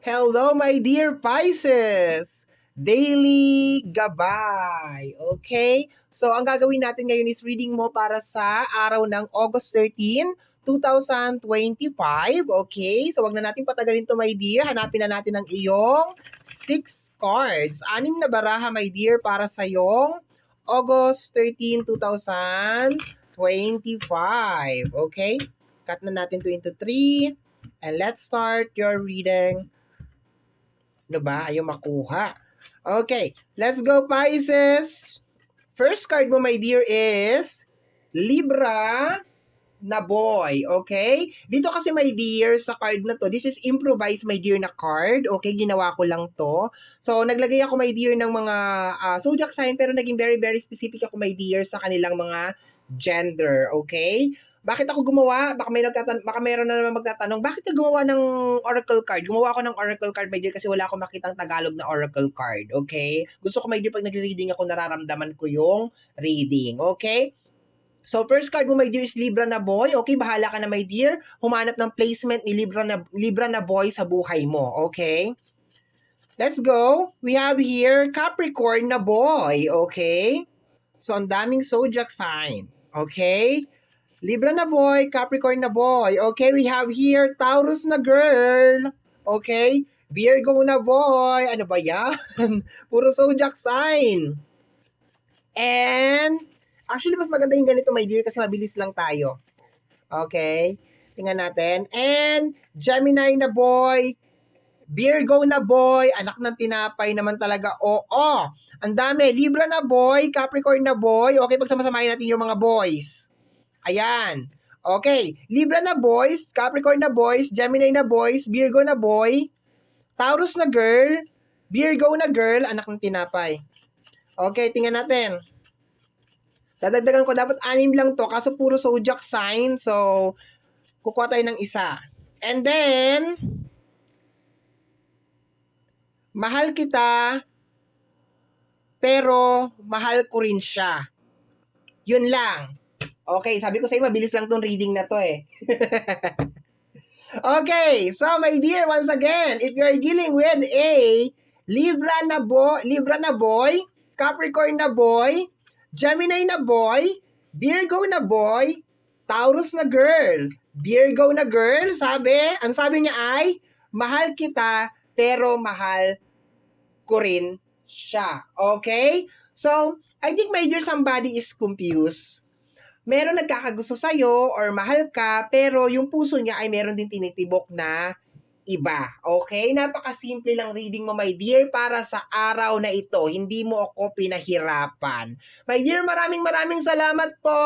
Hello, my dear Pisces! Daily gabay. Okay? So, ang gagawin natin ngayon is reading mo para sa araw ng August 13, 2025. Okay? So, wag na natin patagalin to, my dear. Hanapin na natin ang iyong six cards. Anim na baraha, my dear, para sa iyong August 13, 2025. Okay? Cut na natin to into three. And let's start your reading. Ano ba? Ayaw makuha. Okay, let's go Pisces. First card mo, my dear, is Libra na boy, okay? Dito kasi, my dear, sa card na to, this is improvised, my dear, na card, okay? Ginawa ko lang to. So, naglagay ako, my dear, ng mga uh, zodiac sign, pero naging very, very specific ako, my dear, sa kanilang mga gender, okay? Bakit ako gumawa? Baka may nagtatan baka mayroon na naman magtatanong, bakit ka gumawa ng oracle card? Gumawa ako ng oracle card, my dear, kasi wala akong makitang Tagalog na oracle card, okay? Gusto ko, my dear, pag nagre-reading ako, nararamdaman ko yung reading, okay? So, first card mo, my dear, is Libra na boy. Okay, bahala ka na, my dear. Humanap ng placement ni Libra na, Libra na boy sa buhay mo, okay? Let's go. We have here Capricorn na boy, okay? So, ang daming zodiac sign, okay? Libra na boy, Capricorn na boy. Okay, we have here Taurus na girl. Okay, Virgo na boy. Ano ba yan? Puro zodiac sign. And, actually, mas maganda yung ganito, my dear, kasi mabilis lang tayo. Okay, tingnan natin. And, Gemini na boy. Virgo na boy. Anak ng tinapay naman talaga. Oo. Ang dami. Libra na boy. Capricorn na boy. Okay, pagsamasamahin natin yung mga boys. Ayan. Okay. Libra na boys, Capricorn na boys, Gemini na boys, Virgo na boy, Taurus na girl, Virgo na girl, anak ng tinapay. Okay, tingnan natin. Dadagdagan ko, dapat anim lang to, kaso puro zodiac sign, so kukuha tayo ng isa. And then, mahal kita, pero mahal ko rin siya. Yun lang. Okay, sabi ko sa'yo, mabilis lang tong reading na to eh. okay, so my dear, once again, if you're dealing with a Libra na boy, Libra na boy, Capricorn na boy, Gemini na boy, Virgo na boy, Taurus na girl, Virgo na girl, sabi, ang sabi niya ay, mahal kita, pero mahal ko rin siya. Okay? So, I think my dear somebody is confused meron nagkakagusto sa'yo or mahal ka, pero yung puso niya ay meron din tinitibok na iba. Okay? Napakasimple lang reading mo, my dear, para sa araw na ito. Hindi mo ako pinahirapan. My dear, maraming maraming salamat po!